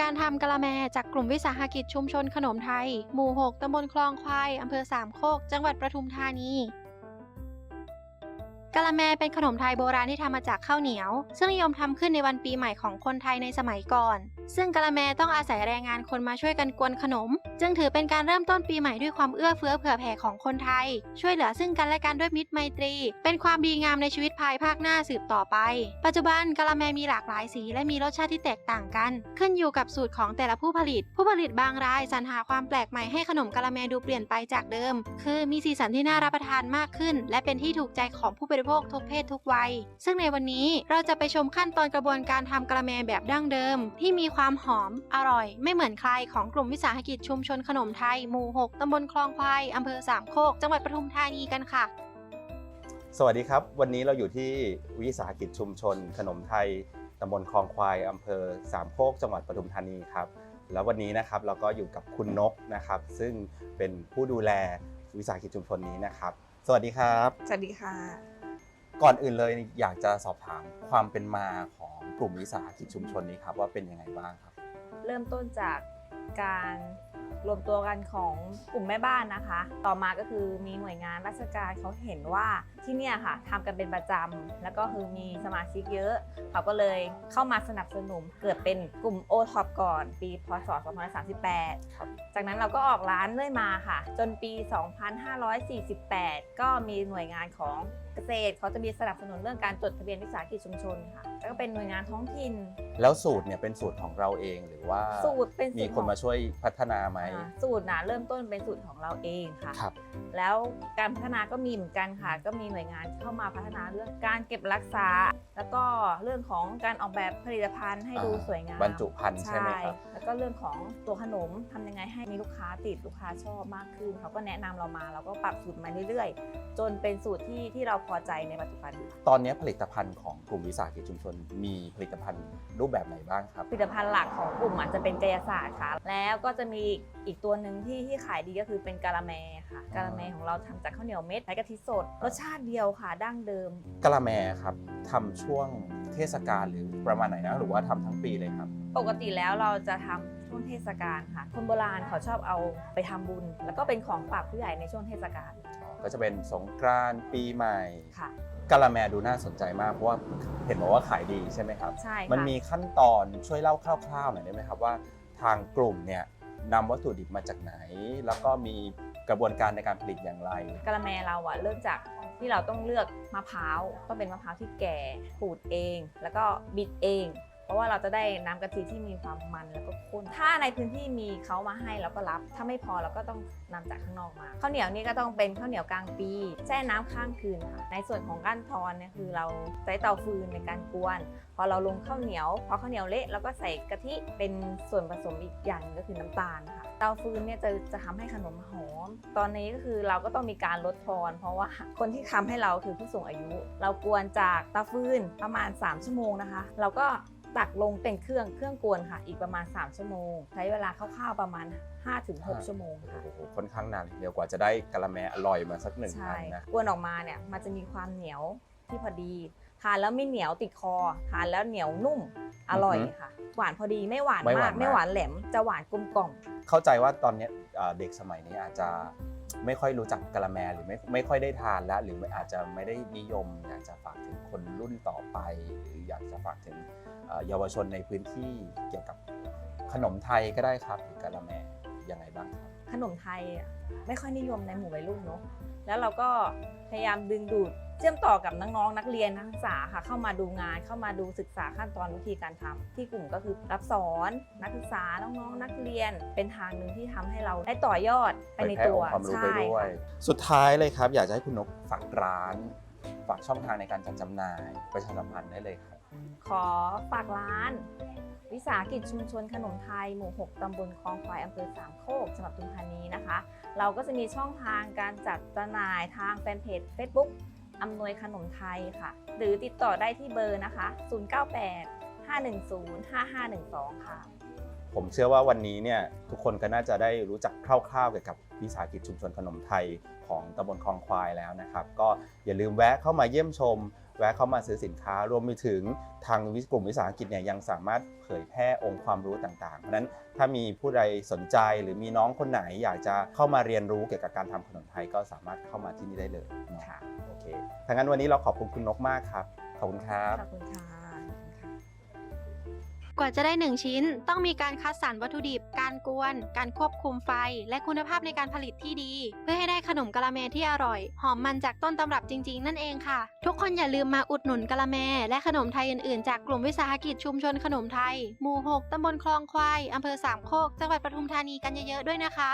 การทำกะละแมจากกลุ่มวิสาหกิจชุมชนขนมไทย หมู่ 6ตำบลคลองควาย อำเภอสามโคก จังหวัดปทุมธานี กะละแมเป็นขนมไทยโบราณที่ทำมาจากข้าวเหนียว ซึ่งนิยมทำขึ้นในวันปีใหม่ของคนไทยในสมัยก่อน ซึ่งกะละแมต้องอาศัยแรงงานคนมาช่วยกันกวนขนม จึงถือเป็นการเริ่มต้นปีใหม่ด้วยความเอื้อเฟื้อเผื่อแผ่ของคนไทย ช่วยเหลือซึ่งกันและกันด้วยมิตรไมตรี เป็นความดีงามในชีวิตภายภาคหน้าสืบต่อไป ปัจจุบันกะละแมมีหลากหลายสีและมีรสชาติที่แตกต่างกัน ขึ้นอยู่กับสูตรของแต่ละผู้ผลิต ผู้ผลิตบางรายสรรหาความแปลกใหม่ให้ขนมกะละแมดูเปลี่ยนไปจากเดิม คือมีสีสันที่น่ารับประทานมากขึ้น และเป็นที่ถูกใจของผู้บริโภคทุกเพศทุกวัย ซึ่งในวันนี้เราจะไปชมขั้นตอนกระบวนการทำกะละแมแบบดั้งเดิม ที่มีความหอมอร่อย ไม่เหมือนใครของกลุ่มวิสาหกิจชุมชนขนมไทยหมู่ 6ตำบลคลองควายอำเภอสามโคก จังหวัดปทุมธานีกันค่ะ สวัสดีครับ วันนี้เราอยู่ที่วิสาหกิจชุมชน ขนมไทยตำบลคลองควายอำเภอสามโคก จังหวัดปทุมธานีครับแล้ววันนี้นะครับเราก็อยู่กับคุณนกนะครับ ซึ่งเป็นผู้ดูแลวิสาหกิจชุมชนนี้นะครับ สวัสดีครับ สวัสดีค่ะ ก่อนอื่นเลยอยากจะสอบถามความเป็นมาของกลุ่มวิสาหกิจชุมชนนี้ครับว่าเป็นยังไงบ้างครับ เริ่มต้นจากการ รวมตัวกันของกลุ่มแม่บ้านนะคะ ต่อมาก็คือมีหน่วยงานราชการเขาเห็นว่าที่เนี่ยค่ะทำกันเป็นประจำแล้วก็คือมีสมาชิกเยอะเขาก็เลยเข้ามาสนับสนุนเกิดเป็นกลุ่ม o t o p ก่อน ปีพศ 2538ครับจากนั้นเราก็ออกร้านเรื่อยมาค่ะ จนปี 2548 ก็มีหน่วยงานของเกษตรเขาจะมีสนับสนุนเรื่องการจดทะเบียนวิสาหกิจชุมชนค่ะแล้วก็เป็นหน่วยงานท้องถิ่น แล้วสูตรเนี่ยเป็นสูตรของเราเองหรือว่าสูตรเป็นสูมีตรคนมาช่วยพัฒนาไหมอ่าสูตรนะเริ่มต้นเป็นสูตรของเราเองค่ะ ครับ แล้วการพัฒนาก็มีเหมือนกันค่ะ ก็มีหน่วยงานเข้ามาพัฒนาเรื่องการเก็บรักษาแล้วก็เรื่องของการออกแบบผลิตภัณฑ์ให้ดูอ่าสวยงามบรรจุภัณฑ์ใช่ไหมครับแล้วก็เรื่องของตัวขนมทำยังไงให้มีลูกค้าติดลูกค้าชอบมากขึ้นเขาก็แนะนำเรามาเราก็ปรับสูตรมาเรื่อยๆ จนเป็นสูตรที่ที่เราพอใจในปัจจุบันค่ะตอนนี้ผลิตภัณฑ์ของกลุ่มวิสาหกิจชุมชน มีผลิตภัณฑ์รูปแบบไหนบ้างครับ ผลิตภัณฑ์หลักของกลุ่มอาจจะเป็นกายศาสตร์ค่ะ แล้วก็จะมีอีกตัวหนึ่งที่ที่ขายดีก็คือเป็นกะละแมค่ะกะละแมของเราทำจากข้าวเหนียวเม็ดใช้กะทิสดรสชาติเดียวค่ะดั้งเดิมกะละแมครับทำช่วงเทศกาลหรือประมาณไหนนะหรือว่าทำทั้งปีเลยครับ ปกติแล้วเราจะทำช่วงเทศกาลค่ะ คนโบราณเขาชอบเอาไปทำบุญ แล้วก็เป็นของฝากผู้ใหญ่ในช่วงเทศกาลก็จะเป็นสงกรานต์ปีใหม่ค่ะ กะละแมดูน่าสนใจมาก เพราะว่าเห็นบอกว่าขายดีใช่ไหมครับ ใช่ค่ะมันมีขั้นตอนช่วยเล่าคร่าวๆหน่อยได้ไหมครับว่า ทางกลุ่มเนี่ยนำวัตถุดิบมาจากไหน แล้วก็มี กระบวนการในการผลิตอย่างไรกะละแมเราอะเริ่มจากที่เราต้องเลือกมะพร้าวต้องเป็นมะพร้าวที่แก่ขูดเอง แล้วก็บิดเอง ราะว่าเราจะได้น้ำกะทิที่มีความมันแล้วก็ข้น ถ้าในพื้นที่มีเขามาให้เราก็รับ ถ้าไม่พอเราก็ต้องนำจากข้างนอกมา ข้าวเหนียวนี่ก็ต้องเป็นข้าวเหนียวกลางปีแช่น้ำข้ามคืนค่ะ ในส่วนของก้านทอนเนี่ยคือเราใช้เตาฟืนในการกวน พอเราลงข้าวเหนียว พอข้าวเหนียวเละเราก็ใส่กะทิเป็นส่วนผสมอีกอย่างก็คือน้ำตาลค่ะ เตาฟืนเนี่ยจะจะทำให้ขนมหอม ตอนนี้ก็คือเราก็ต้องมีการลดทอน เพราะว่าคนที่ทำให้เราคือผู้สูงอายุ เรากวนจากเตาฟืนประมาณ 3 ชั่วโมงนะคะ เราก็ ตักลงเป็นเครื่องเครื่องกวนค่ะ อีกประมาณ 3 ชั่วโมง ใช้เวลาคร่าวๆประมาณ 5-6 ชั่วโมงค่ะโอ้โหค่อนข้างนานเดียวกว่าจะได้กะละแมอร่อยมาสักหนึ่งใช่อันนะกวนออกมาเนี่ยมันจะมีความเหนียวที่พอดี ทานแล้วไม่เหนียวติดคอ ทานแล้วเหนียวนุ่มอร่อยค่ะ หวานพอดีไม่หวานมาก ไม่หวานแหลมจะหวานกลมกล่อมเข้าใจว่าตอนเนี้ยเอ่อเด็กสมัยนี้อาจจะ ไม่ค่อยรู้จักกะละแมหรือไม่ไม่ค่อยได้ทานแล้ว หรืออาจจะไม่ได้นิยม อยากจะฝากถึงคนรุ่นต่อไป หรืออยากจะฝากถึงเยาวชนในพื้นที่เกี่ยวกับขนมไทยก็ได้ครับหรือกะละแมยังไงบ้างครับ ขนมไทยอะไม่ค่อยนิยมในหมู่วัยรุ่นเนาะแล้วเราก็พยายามดึงดูดเชื่อมต่อกับน้องๆนักเรียนนักศึกษาค่ะเข้ามาดูงานเข้ามาดูศึกษาขั้นตอนวิธีการทำที่กลุ่มก็คือรับสอนนักศึกษาน้องๆนักเรียน เป็นทางหนึ่งที่ทำให้เราได้ต่อยอดไปในเผยแพร่ตัวองค์ความรู้ไปด้วยค่ะสุดท้ายเลยครับ อยากจะให้คุณนกฝากร้าน ฝากช่องทางในการจัดจำหน่ายประชาสัมพันธ์ได้เลยครับ ขอฝากร้าน วิสาหกิจชุมชนขนมไทย หมู่ 6 ตำบลคลองควายอำเภอสามโคกจังหวัดปทุมธานีนะคะ เราก็จะมีช่องทางการจัดจำหน่ายทางแฟนเพจ Facebook อำนวยขนมไทยค่ะ หรือติดต่อได้ที่เบอร์นะคะ 098 510 5512 ค่ะ ผมเชื่อว่าวันนี้เนี่ยทุกคนก็น่าจะได้รู้จักคร่าวๆเกี่ยวกับวิสาหกิจชุมชนขนมไทยของตำบลคลองควายแล้วนะครับ ก็อย่าลืมแวะเข้ามาเยี่ยมชม แวะเข้ามาซื้อสินค้ารวมไปถึงทางวิกลุ่มวิสาหกิจเนี่ยยังสามารถเผยแพร่องค์ความรู้ต่างๆ เพราะฉะนั้นถ้ามีผู้ใดสนใจหรือมีน้องคนไหนอยากจะเข้ามาเรียนรู้เกี่ยวกับการทำขนมไทยก็สามารถเข้ามาที่นี่ได้เลยเนาะค่ะโอเคถ้างั้นวันนี้เราขอบคุณคุณนกมากครับ ขอบคุณครับ ขอบคุณค่ะขอบคุณค่ะ กว่าจะได้ 1 ชิ้น ต้องมีการคัดสรรวัตถุดิบ การกวน การควบคุมไฟ และคุณภาพในการผลิตที่ดี เพื่อให้ได้ขนมกะละแมที่อร่อย หอมมันจากต้นตำรับจริง ๆ นั่นเองค่ะ ทุกคนอย่าลืมมาอุดหนุนกะละแม และขนมไทยอื่นๆ จากกลุ่มวิสาหกิจชุมชนขนมไทย หมู่ 6ตำบลคลองควายอำเภอสามโคก จังหวัดปทุมธานีกันเยอะๆด้วยนะคะ